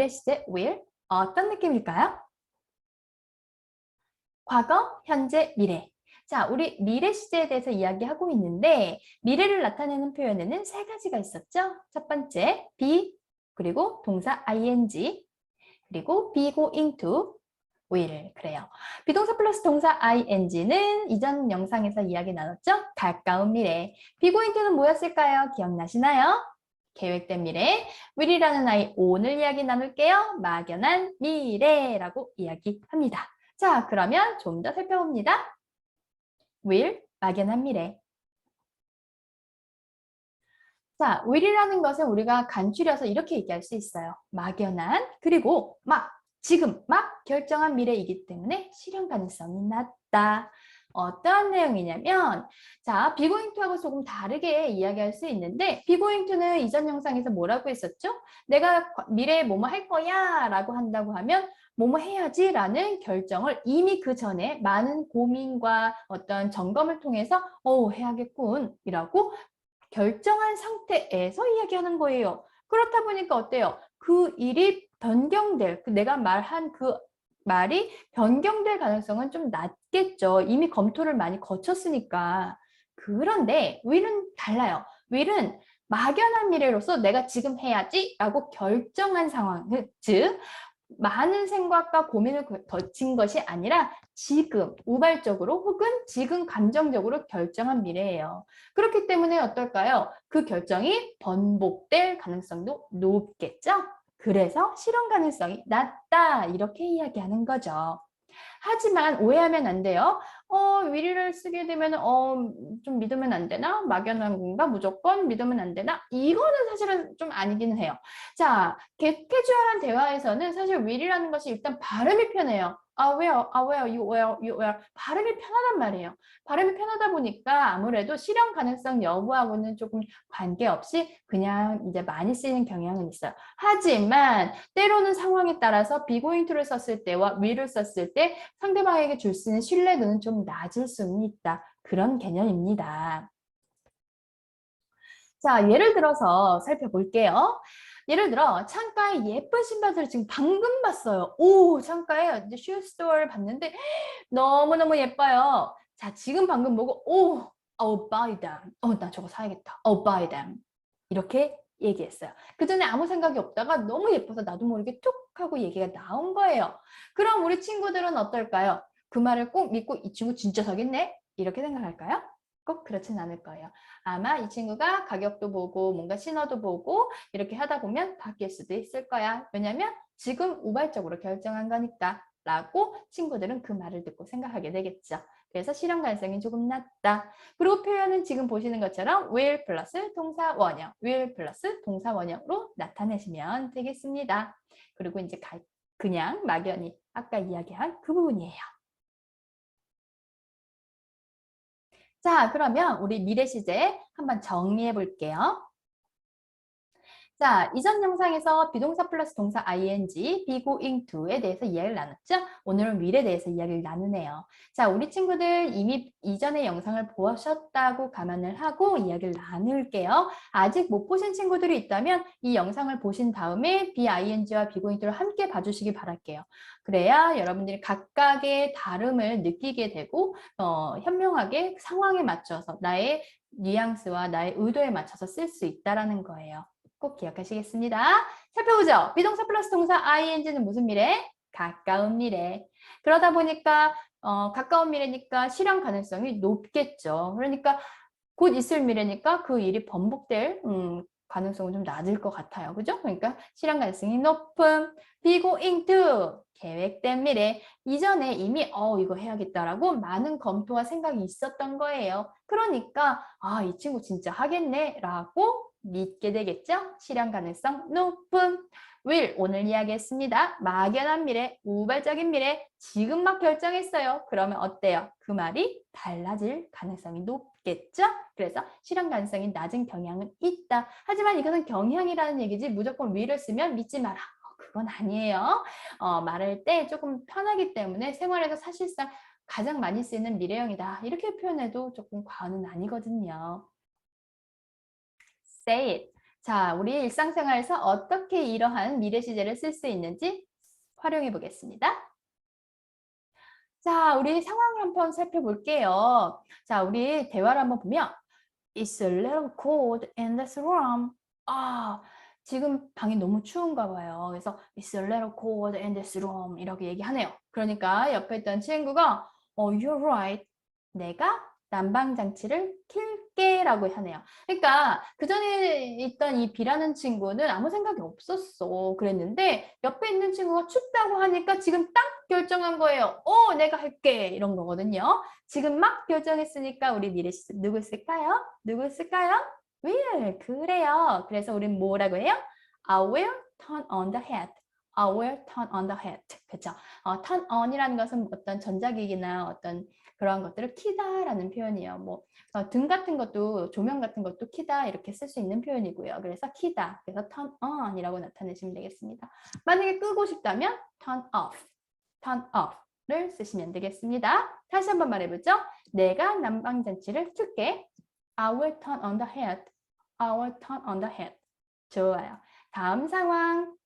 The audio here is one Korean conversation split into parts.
미래 시제 will 어떤 느낌일까요? 과거, 현재, 미래. 자, 우리 미래 시제에 대해서 이야기하고 있는데 미래를 나타내는 표현에는 세 가지가 있었죠. 첫 번째, be, 그리고 동사 ing, 그리고 be going to, will 그래요. 비동사 플러스 동사 ing는 이전 영상에서 이야기 나눴죠? 가까운 미래. be going to는 뭐였을까요? 기억나시나요? 계획된 미래, will이라는 아이 오늘 이야기 나눌게요. 막연한 미래라고 이야기합니다. 자, 그러면 좀 더 살펴봅니다. will, 막연한 미래. 자, will이라는 것은 우리가 간추려서 이렇게 얘기할 수 있어요. 막연한, 그리고 막, 지금 막 결정한 미래이기 때문에 실현 가능성이 낮다. 어떠한 내용이냐면 자, 비고잉투하고 조금 다르게 이야기할 수 있는데 비고잉투는 이전 영상에서 뭐라고 했었죠? 내가 미래에 뭐뭐 할 거야 라고 한다고 하면 뭐뭐 해야지 라는 결정을 이미 그 전에 많은 고민과 어떤 점검을 통해서 어 해야겠군 이라고 결정한 상태에서 이야기하는 거예요. 그렇다 보니까 어때요? 그 일이 변경될, 그 내가 말한 그 말이 변경될 가능성은 좀 낮겠죠. 이미 검토를 많이 거쳤으니까. 그런데 will은 달라요. will은 막연한 미래로서 내가 지금 해야지 라고 결정한 상황, 즉 많은 생각과 고민을 거친 것이 아니라 지금 우발적으로 혹은 지금 감정적으로 결정한 미래예요. 그렇기 때문에 어떨까요? 그 결정이 번복될 가능성도 높겠죠? 그래서 실현 가능성이 낮다 이렇게 이야기하는 거죠. 하지만 오해하면 안 돼요. 어, 위리를 쓰게 되면 어, 좀 믿으면 안 되나? 막연한 건가? 무조건 믿으면 안 되나? 이거는 사실은 좀 아니기는 해요. 자, 캐주얼한 대화에서는 사실 위리라는 것이 일단 발음이 편해요. 아, 왜요? 아, 왜요? you well, you well. 발음이 편하단 말이에요. 발음이 편하다 보니까 아무래도 실현 가능성 여부하고는 조금 관계없이 그냥 이제 많이 쓰이는 경향은 있어요. 하지만 때로는 상황에 따라서 비고잉투를 썼을 때와 will을 썼을 때 상대방에게 줄 수 있는 신뢰도는 좀 낮을 수는 있다. 그런 개념입니다. 자, 예를 들어서 살펴볼게요. 예를 들어 창가에 예쁜 신발들을 지금 방금 봤어요. 오 창가에 이제 슈스토어를 봤는데 너무너무 예뻐요. 자 지금 방금 보고 오 I'll buy them. 어 나 저거 사야겠다. I'll buy them. 이렇게 얘기했어요. 그 전에 아무 생각이 없다가 너무 예뻐서 나도 모르게 툭 하고 얘기가 나온 거예요. 그럼 우리 친구들은 어떨까요? 그 말을 꼭 믿고 이 친구 진짜 사겠네? 이렇게 생각할까요? 꼭 그렇진 않을 거예요. 아마 이 친구가 가격도 보고 뭔가 신호도 보고 이렇게 하다 보면 바뀔 수도 있을 거야. 왜냐면 지금 우발적으로 결정한 거니까 라고 친구들은 그 말을 듣고 생각하게 되겠죠. 그래서 실현 가능성이 조금 낮다. 그리고 표현은 지금 보시는 것처럼 will 플러스 동사 원형, will 플러스 동사 원형으로 나타내시면 되겠습니다. 그리고 이제 그냥 막연히 아까 이야기한 그 부분이에요. 자, 그러면 우리 미래 시제 한번 정리해 볼게요. 자, 이전 영상에서 비동사 플러스 동사 ing, be going to에 대해서 이야기를 나눴죠? 오늘은 will에 대해서 이야기를 나누네요. 자, 우리 친구들 이미 이전의 영상을 보셨다고 감안을 하고 이야기를 나눌게요. 아직 못 보신 친구들이 있다면 이 영상을 보신 다음에 be ing와 be going to를 함께 봐주시기 바랄게요. 그래야 여러분들이 각각의 다름을 느끼게 되고 어, 현명하게 상황에 맞춰서 나의 뉘앙스와 나의 의도에 맞춰서 쓸 수 있다는 거예요. 꼭 기억하시겠습니다. 살펴보죠. 비동사 플러스 동사 ing는 무슨 미래? 가까운 미래. 그러다 보니까 어, 가까운 미래니까 실현 가능성이 높겠죠. 그러니까 곧 있을 미래니까 그 일이 번복될 음, 가능성은 좀 낮을 것 같아요. 그죠? 그러니까 실현 가능성이 높은 be going to 계획된 미래 이전에 이미 어 이거 해야겠다라고 많은 검토와 생각이 있었던 거예요. 그러니까 아 이 친구 진짜 하겠네 라고 믿게 되겠죠? 실현 가능성 높은 will 오늘 이야기했습니다. 막연한 미래, 우발적인 미래 지금 막 결정했어요. 그러면 어때요? 그 말이 달라질 가능성이 높겠죠? 그래서 실현 가능성이 낮은 경향은 있다. 하지만 이것은 경향이라는 얘기지 무조건 will을 쓰면 믿지 마라. 어, 그건 아니에요. 어, 말할 때 조금 편하기 때문에 생활에서 사실상 가장 많이 쓰이는 미래형이다. 이렇게 표현해도 조금 과언은 아니거든요. Say it. 자, 우리 일상생활에서 어떻게 이러한 미래 시제를 쓸 수 있는지 활용해 보겠습니다. 자, 우리 상황을 한번 살펴볼게요. 자, 우리 대화를 한번 보면 It's a little cold in this room. 아, 지금 방이 너무 추운가 봐요. 그래서 It's a little cold in this room 이렇게 얘기하네요. 그러니까 옆에 있던 친구가 Oh, you're right. 내가 난방 장치를 킬 게라고 하네요. 그러니까 그 전에 있던 이 B라는 친구는 아무 생각이 없었어. 그랬는데 옆에 있는 친구가 춥다고 하니까 지금 딱 결정한 거예요. 어, 내가 할게 이런 거거든요. 지금 막 결정했으니까 우리 미래 씨 누구 있을까요? 누구 있을까요? will 그래요. 그래서 우린 뭐라고 해요? I will turn on the heat. I will turn on the heat. 그렇죠? 어, turn on이라는 것은 어떤 전자기기나 어떤 그러한 것들을 키다라는 표현이에요. 뭐등 같은 것도 조명 같은 것도 키다 이렇게 쓸 수 있는 표현이고요. 그래서 키다. 그래서 turn on이라고 나타내시면 되겠습니다. 만약에 끄고 싶다면 turn off, turn off를 쓰시면 되겠습니다. 다시 한번 말해보죠. 내가 난방장치를 틀게. I will turn on the heat. I will turn on the heat. 좋아요. 다음 상황.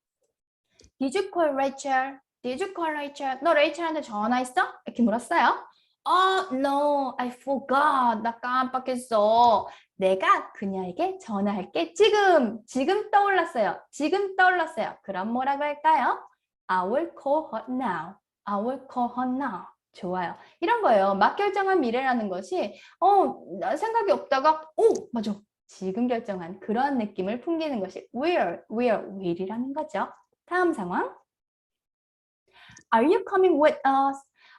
Did you call Rachel? Did you call Rachel? 너 레이첼한테 전화했어? 이렇게 물었어요. Oh, no, I forgot. 나 깜빡했어. 내가 그녀에게 전화할게. 지금, 지금 떠올랐어요. 지금 떠올랐어요. 그럼 뭐라고 할까요? I will call her now. I will call her now. 좋아요. 이런 거예요. 막 결정한 미래라는 것이 어, 나 생각이 없다가 오, 맞아. 지금 결정한 그런 느낌을 풍기는 것이 will, will, will이라는 거죠. 다음 상황. Are you coming with us?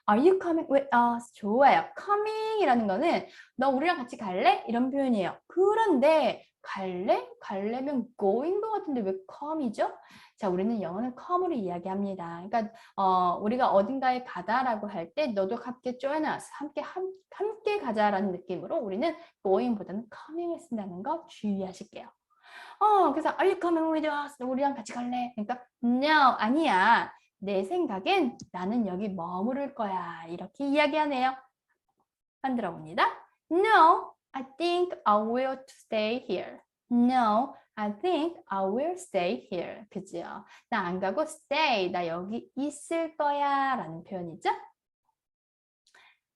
Are you coming with us? 좋아요. coming이라는 거는 너 우리랑 같이 갈래? 이런 표현이에요. 그런데 갈래? 갈래면 going 것 같은데 왜 come이죠? 자, 우리는 영어는 come으로 이야기합니다. 그러니까 어, 우리가 어딘가에 가다라고 할 때 너도 함께 join us, 함께 함, 함께 가자라는 느낌으로 우리는 going보다는 coming을 쓴다는 거 주의하실게요. 어, 그래서 are you coming with us? 너 우리랑 같이 갈래? 그러니까 no, 아니야. 내 생각엔 나는 여기 머무를 거야. 이렇게 이야기하네요. 만들어 봅니다. No, I think I will stay here. No, I think I will stay here. 그죠? 나안 가고 stay. 나 여기 있을 거야. 라는 표현이죠.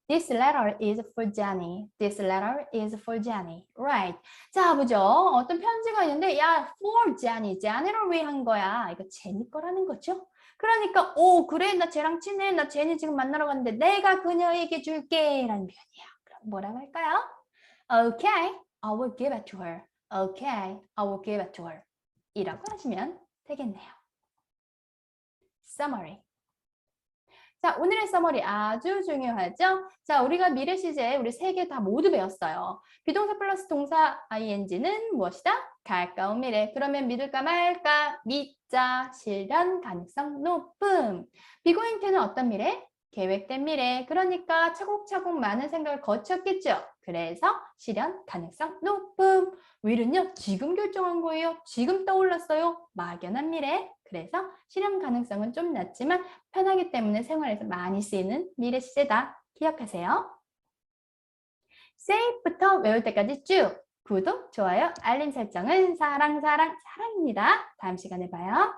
This letter is for Jenny. This letter is for Jenny. Right. 자, 보죠. 어떤 편지가 있는데, 야, for Jenny. Jenny를 위한 거야. 이거 제니 거라는 거죠. 그러니까, 오, 그래, 나 쟤랑 친해. 나 제니 지금 만나러 갔는데, 내가 그녀에게 줄게. 라는 표현이에요. 그럼 뭐라고 할까요? Okay, I will give it to her. Okay, I will give it to her. 이라고 하시면 되겠네요. Summary. 자, 오늘의 서머리 아주 중요하죠? 자, 우리가 미래 시제 우리 세 개 다 모두 배웠어요. 비동사 플러스 동사 ing는 무엇이다? 가까운 미래. 그러면 믿을까 말까? 믿자. 실현 가능성 높음. 비고잉트는 어떤 미래? 계획된 미래. 그러니까 차곡차곡 많은 생각을 거쳤겠죠. 그래서 실현 가능성 높음. will은요, 지금 결정한 거예요. 지금 떠올랐어요. 막연한 미래. 그래서 실현 가능성은 좀 낮지만 편하기 때문에 생활에서 많이 쓰이는 미래 시제다. 기억하세요. save부터 외울 때까지 쭉 구독, 좋아요, 알림 설정은 사랑, 사랑, 사랑입니다. 다음 시간에 봐요.